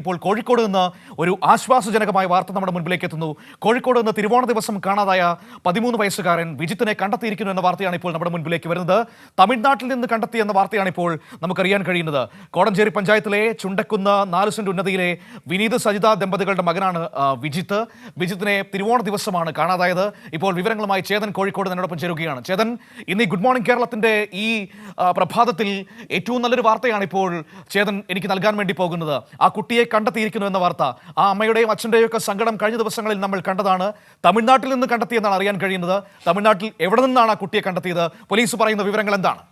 ഇപ്പോൾ കോഴിക്കോട് നിന്ന് ഒരു ആശ്വാസജനകമായ വാർത്ത നമ്മുടെ മുൻപിലേക്ക് എത്തുന്നു. കോഴിക്കോട് നിന്ന് തിരുവോണ ദിവസം കാണാതായ പതിമൂന്ന് വയസ്സുകാരൻ വിജിത്തിനെ കണ്ടെത്തിയിരിക്കുന്നു എന്ന വാർത്തയാണ് ഇപ്പോൾ നമ്മുടെ മുൻപിലേക്ക് വരുന്നത്. തമിഴ്നാട്ടിൽ നിന്ന് കണ്ടെത്തി എന്ന വാർത്തയാണ് ഇപ്പോൾ നമുക്കറിയാൻ കഴിയുന്നത്. കോടഞ്ചേരി പഞ്ചായത്തിലെ ചുണ്ടക്കുന്ന് നാല് സെന്റ് ഉന്നതിയിലെ വിനീത് സജിത ദമ്പതികളുടെ മകനാണ് വിജിത്ത്. വിജിത്തിനെ തിരുവോണ ദിവസമാണ് കാണാതായത്. ഇപ്പോൾ വിവരങ്ങളുമായി ചേതൻ കോഴിക്കോട് എന്നോടൊപ്പം ചേരുകയാണ്. ചേതൻ ഇന്ന് ഗുഡ് മോർണിംഗ് കേരളത്തിന്റെ ഈ പ്രഭാതത്തിൽ ഏറ്റവും നല്ലൊരു വാർത്തയാണ് ഇപ്പോൾ ചേതൻ എനിക്ക് നൽകാൻ വേണ്ടി പോകുന്നത്. ആ കുട്ടിയെ കണ്ടെത്തിയിരിക്കുന്നു എന്ന വാർത്ത. ആ അമ്മയുടെയും അച്ഛന്റെയും ഒക്കെ സങ്കടം കഴിഞ്ഞ ദിവസങ്ങളിൽ നമ്മൾ കണ്ടതാണ്. തമിഴ്നാട്ടിൽ നിന്ന് കണ്ടെത്തിയെന്നാണ് അറിയാൻ കഴിയുന്നത്. തമിഴ്നാട്ടിൽ എവിടെ നിന്നാണ് ആ കുട്ടിയെ കണ്ടെത്തിയത്? പോലീസ് പറയുന്ന വിവരങ്ങൾ എന്താണ്?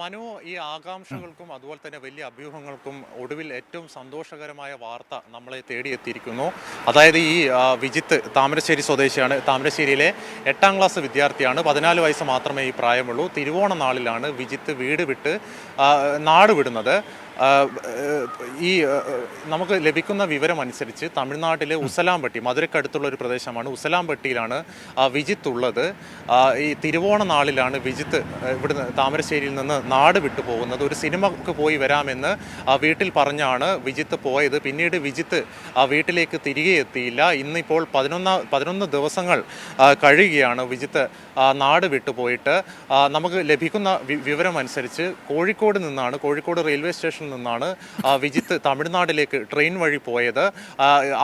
മനു ഈ ആകാംക്ഷകൾക്കും അതുപോലെ തന്നെ വലിയ അഭ്യൂഹങ്ങൾക്കും ഒടുവിൽ ഏറ്റവും സന്തോഷകരമായ വാർത്ത നമ്മളെ തേടിയെത്തിയിരിക്കുന്നു. അതായത് ഈ വിജിത്ത് താമരശ്ശേരി സ്വദേശിയാണ് താമരശ്ശേരിയിലെ എട്ടാം ക്ലാസ് വിദ്യാർത്ഥിയാണ്. പതിനാല് വയസ്സ് മാത്രമേ ഈ പ്രായമുള്ളൂ. തിരുവോണ നാളിലാണ് വിജിത്ത് വീട് വിട്ട് നാട് വിടുന്നത്. ഈ നമുക്ക് ലഭിക്കുന്ന വിവരം അനുസരിച്ച് തമിഴ്നാട്ടിലെ ഉസലാംപട്ടി മധുരക്കടുത്തുള്ള ഒരു പ്രദേശമാണ് ഉസലാംപട്ടിയിലാണ് വിജിത്ത് ഉള്ളത്. ഈ തിരുവോണ നാളിലാണ് വിജിത്ത് ഇവിടുന്ന് താമരശ്ശേരിയിൽ നിന്ന് നാട് വിട്ടു പോകുന്നത്. ഒരു സിനിമക്ക് പോയി വരാമെന്ന് വീട്ടിൽ പറഞ്ഞാണ് വിജിത്ത് പോയത്. പിന്നീട് വിജിത്ത് ആ വീട്ടിലേക്ക് തിരികെ എത്തിയില്ല. ഇന്നിപ്പോൾ പതിനൊന്നാം പതിനൊന്ന് ദിവസങ്ങൾ കഴിയുകയാണ് വിജിത്ത് നാട് വിട്ടു പോയിട്ട്. നമുക്ക് ലഭിക്കുന്ന വിവരം അനുസരിച്ച് കോഴിക്കോട് നിന്നാണ് കോഴിക്കോട് റെയിൽവേ നിന്നാണ് വിജിത്ത് തമിഴ്നാട്ടിലേക്ക് ട്രെയിൻ വഴി പോയത്.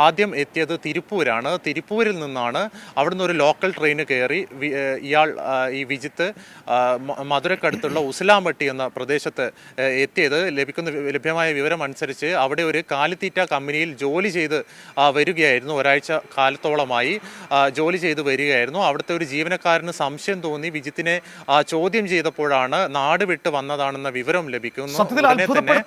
ആദ്യം എത്തിയത് തിരുപ്പൂരാണ്. തിരുപ്പൂരിൽ നിന്നാണ് അവിടുന്ന് ഒരു ലോക്കൽ ട്രെയിന് കയറി ഇയാൾ ഈ വിജിത്ത് മധുരക്കടുത്തുള്ള ഉസിലാമ്പട്ടി എന്ന പ്രദേശത്ത് എത്തിയത്. ലഭിക്കുന്ന ലഭ്യമായ വിവരം അനുസരിച്ച് അവിടെ ഒരു കാലിത്തീറ്റ കമ്പനിയിൽ ജോലി ചെയ്ത് വരികയായിരുന്നു. ഒരാഴ്ച കാലത്തോളമായി ജോലി ചെയ്ത് വരികയായിരുന്നു. അവിടുത്തെ ഒരു ജീവനക്കാരന് സംശയം തോന്നി. വിജിത്തിനെ ചോദ്യം ചെയ്തപ്പോഴാണ് നാട് വിട്ട് വന്നതാണെന്ന വിവരം ലഭിക്കുന്നു.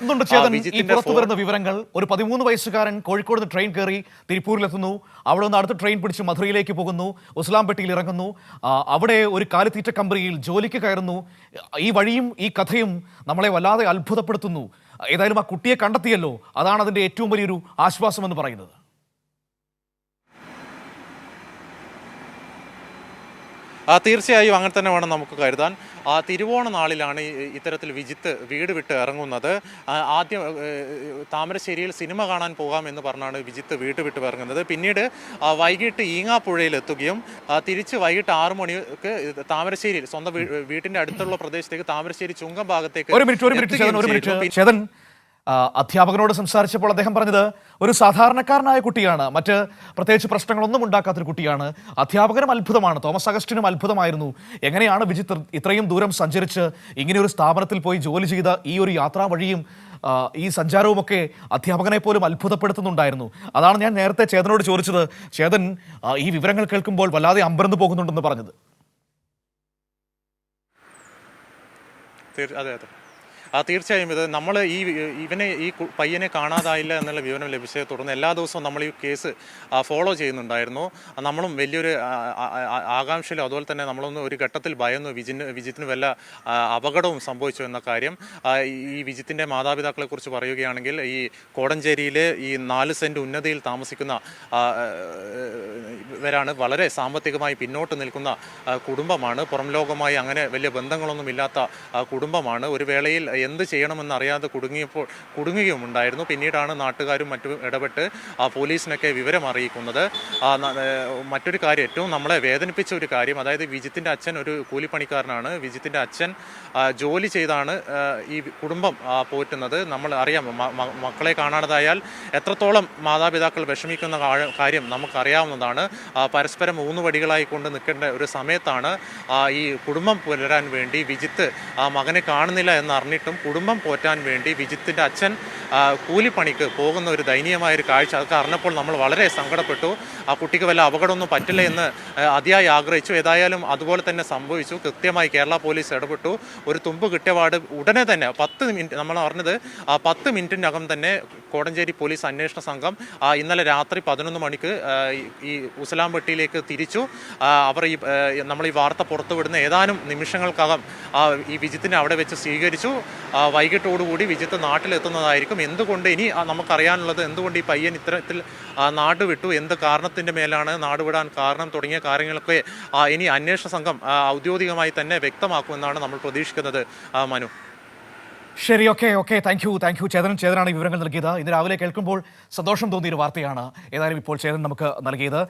ആ, ചേതൻ? ഈ പുറത്തു വരുന്ന വിവരങ്ങൾ. ഒരു പതിമൂന്ന് വയസ്സുകാരൻ കോഴിക്കോട് നിന്ന് ട്രെയിൻ കയറി തിരുപ്പൂരിലെത്തുന്നു അവിടെ നിന്ന് അടുത്ത ട്രെയിൻ പിടിച്ച് മധുരയിലേക്ക് പോകുന്നു. ഉസ്ലാംപെട്ടിയിൽ ഇറങ്ങുന്നു. അവിടെ ഒരു കാലിത്തീറ്റ കമ്പനിയിൽ ജോലിക്ക് കയറുന്നു. ഈ വഴിയും ഈ കഥയും നമ്മളെ വല്ലാതെ അത്ഭുതപ്പെടുത്തുന്നു. ഏതായാലും ആ കുട്ടിയെ കണ്ടെത്തിയല്ലോ. അതാണ് അതിന്റെ ഏറ്റവും വലിയൊരു ആശ്വാസം എന്ന് പറയുന്നത്. തീർച്ചയായും അങ്ങനെ തന്നെ വേണം നമുക്ക് കരുതാൻ. ആ തിരുവോണ നാളിലാണ് ഇത്തരത്തിൽ വിജിത്ത് വീട് വിട്ട് ഇറങ്ങുന്നത്. ആദ്യം താമരശ്ശേരിയിൽ സിനിമ കാണാൻ പോകാം എന്ന് പറഞ്ഞാണ് വിജിത്ത് വീട് വിട്ട് ഇറങ്ങുന്നത്. പിന്നീട് വൈകിട്ട് ഈങ്ങാപ്പുഴയിൽ എത്തുകയും തിരിച്ച് വൈകിട്ട് ആറു മണിക്ക് താമരശ്ശേരിയിൽ സ്വന്തം വീട്ടിന്റെ അടുത്തുള്ള പ്രദേശത്തേക്ക് താമരശ്ശേരി ചുങ്കം ഭാഗത്തേക്ക് ഒരു മിനിറ്റ് ഒരു മിനിറ്റ് മിനിറ്റ് അധ്യാപകനോട് സംസാരിച്ചപ്പോൾ അദ്ദേഹം പറഞ്ഞത് ഒരു സാധാരണക്കാരനായ കുട്ടിയാണ്. മറ്റ് പ്രത്യേകിച്ച് പ്രശ്നങ്ങളൊന്നും ഉണ്ടാക്കാത്തൊരു കുട്ടിയാണ്. അധ്യാപകനും അത്ഭുതമാണ്. തോമസ് അഗസ്റ്റിനും അത്ഭുതമായിരുന്നു. എങ്ങനെയാണ് വിജിത്ത് ഇത്രയും ദൂരം സഞ്ചരിച്ച് ഇങ്ങനെ ഒരു സ്ഥാപനത്തിൽ പോയി ജോലി ചെയ്ത ഈ ഒരു യാത്രാ വഴിയും ഈ സഞ്ചാരവുമൊക്കെ അധ്യാപകനെ പോലും അത്ഭുതപ്പെടുത്തുന്നുണ്ടായിരുന്നു? അതാണ് ഞാൻ നേരത്തെ ചേതനോട് ചോദിച്ചത്. ചേതൻ ഈ വിവരങ്ങൾ കേൾക്കുമ്പോൾ വല്ലാതെ അമ്പരന്ന് പോകുന്നുണ്ടെന്ന് പറഞ്ഞത്. അതെ അതെ. ആ തീർച്ചയായും ഇത് നമ്മൾ ഈ ഇവനെ ഈ പയ്യനെ കാണാതായില്ല എന്നുള്ള വിവരം ലഭിച്ചതേ തുടർന്ന് എല്ലാ ദിവസവും നമ്മൾ ഈ കേസ് ഫോളോ ചെയ്യുന്നുണ്ടായിരുന്നു. നമ്മളും വലിയൊരു ആകാംക്ഷയിലും അതുപോലെ തന്നെ നമ്മളൊന്ന് ഒരു ഘട്ടത്തിൽ ഭയന്നു വിജിന് വിജിത്തിന് വല്ല അപകടവും സംഭവിച്ചു എന്ന കാര്യം ഈ വിജിത്തിന്റെ മാതാപിതാക്കളെക്കുറിച്ച് പറയുകയാണെങ്കിൽ ഈ കോടഞ്ചേരിയിലെ ഈ നാല് സെന്റ് ഉന്നതിയിൽ താമസിക്കുന്ന ഇവരാണ് വളരെ സാമ്പത്തികമായി പിന്നോട്ട് നിൽക്കുന്ന കുടുംബമാണ്. പുറം ലോകമായി അങ്ങനെ വലിയ ബന്ധങ്ങളൊന്നും ഇല്ലാത്ത കുടുംബമാണ്. ഒരു വേളയിൽ എന്ത് ചെയ്യണമെന്ന് അറിയാതെ കുടുങ്ങിയപ്പോൾ കുടുങ്ങുകയും ഉണ്ടായിരുന്നു. പിന്നീടാണ് നാട്ടുകാരും മറ്റും ഇടപെട്ട് ആ പോലീസിനൊക്കെ വിവരം അറിയിക്കുന്നത്. മറ്റൊരു കാര്യം ഏറ്റവും നമ്മളെ വേദനിപ്പിച്ച ഒരു കാര്യം അതായത് വിജിത്തിന്റെ അച്ഛൻ ഒരു കൂലിപ്പണിക്കാരനാണ്. വിജിത്തിന്റെ അച്ഛൻ ജോലി ചെയ്താണ് ഈ കുടുംബം പോറ്റുന്നത്. നമ്മൾ അറിയാം മക്കളെ കാണാതായാൽ എത്രത്തോളം മാതാപിതാക്കൾ വിഷമിക്കുന്ന കാര്യം നമുക്കറിയാവുന്നതാണ്. പരസ്പരം പരസ്പരം ഊന്നുവടികളായി കൊണ്ട് നിൽക്കേണ്ട ഒരു സമയത്താണ് ഈ കുടുംബം പുലരാൻ വേണ്ടി വിജിത്ത് ആ മകനെ കാണുന്നില്ല എന്നറിഞ്ഞിട്ടും കുടുംബം പോറ്റാൻ വേണ്ടി വിജിത്തിന്റെ അച്ഛൻ കൂലിപ്പണിക്ക് പോകുന്ന ഒരു ദയനീയമായ ഒരു കാഴ്ച അതൊക്കെ അറിഞ്ഞപ്പോൾ നമ്മൾ വളരെ സങ്കടപ്പെട്ടു. ആ കുട്ടിക്ക് വല്ല അപകടമൊന്നും പറ്റില്ല എന്ന് അതിയായി ആഗ്രഹിച്ചു. ഏതായാലും അതുപോലെ തന്നെ സംഭവിച്ചു. കൃത്യമായി കേരള പോലീസ് ഇടപെട്ടു. ഒരു തുമ്പ് കിട്ടിയപാട് ഉടനെ തന്നെ പത്ത് മിനിറ്റ് നമ്മൾ അറിഞ്ഞത് ആ പത്ത് മിനിറ്റിനകം തന്നെ കോടഞ്ചേരി പോലീസ് അന്വേഷണ സംഘം ഇന്നലെ രാത്രി പതിനൊന്ന് മണിക്ക് ഈ- ഉസലാംപെട്ടിയിലേക്ക് തിരിച്ചു. അവർ ഈ നമ്മൾ ഈ വാർത്ത പുറത്തുവിടുന്ന ഏതാനും നിമിഷങ്ങൾക്കകം ഈ വിജിത്തിനെ അവിടെ വെച്ച് സ്വീകരിച്ചു. വൈകിട്ടോടുകൂടി വിജിത്ത് നാട്ടിലെത്തുന്നതായിരിക്കും എന്തുകൊണ്ട് ഇനി നമുക്കറിയാനുള്ളത് എന്തുകൊണ്ട് ഈ പയ്യൻ ഇത്തരത്തിൽ നാട് വിട്ടു എന്ത് കാരണത്തിന്റെ മേലാണ് നാട് വിടാൻ കാരണം തുടങ്ങിയ കാര്യങ്ങളൊക്കെ ഇനി അന്വേഷണ സംഘം ഔദ്യോഗികമായി തന്നെ വ്യക്തമാക്കുമെന്നാണ് നമ്മൾ പ്രതീക്ഷിക്കുന്നത്. മനു. ശരി okay okay thank you thank you Chethan ചേതനാണ് വിവരങ്ങൾ നൽകിയത്. ഇന്ന് രാവിലെ കേൾക്കുമ്പോൾ സന്തോഷം തോന്നിയൊരു വാർത്തയാണ് ഏതായാലും ഇപ്പോൾ ചേതൻ നമുക്ക് നൽകിയത്.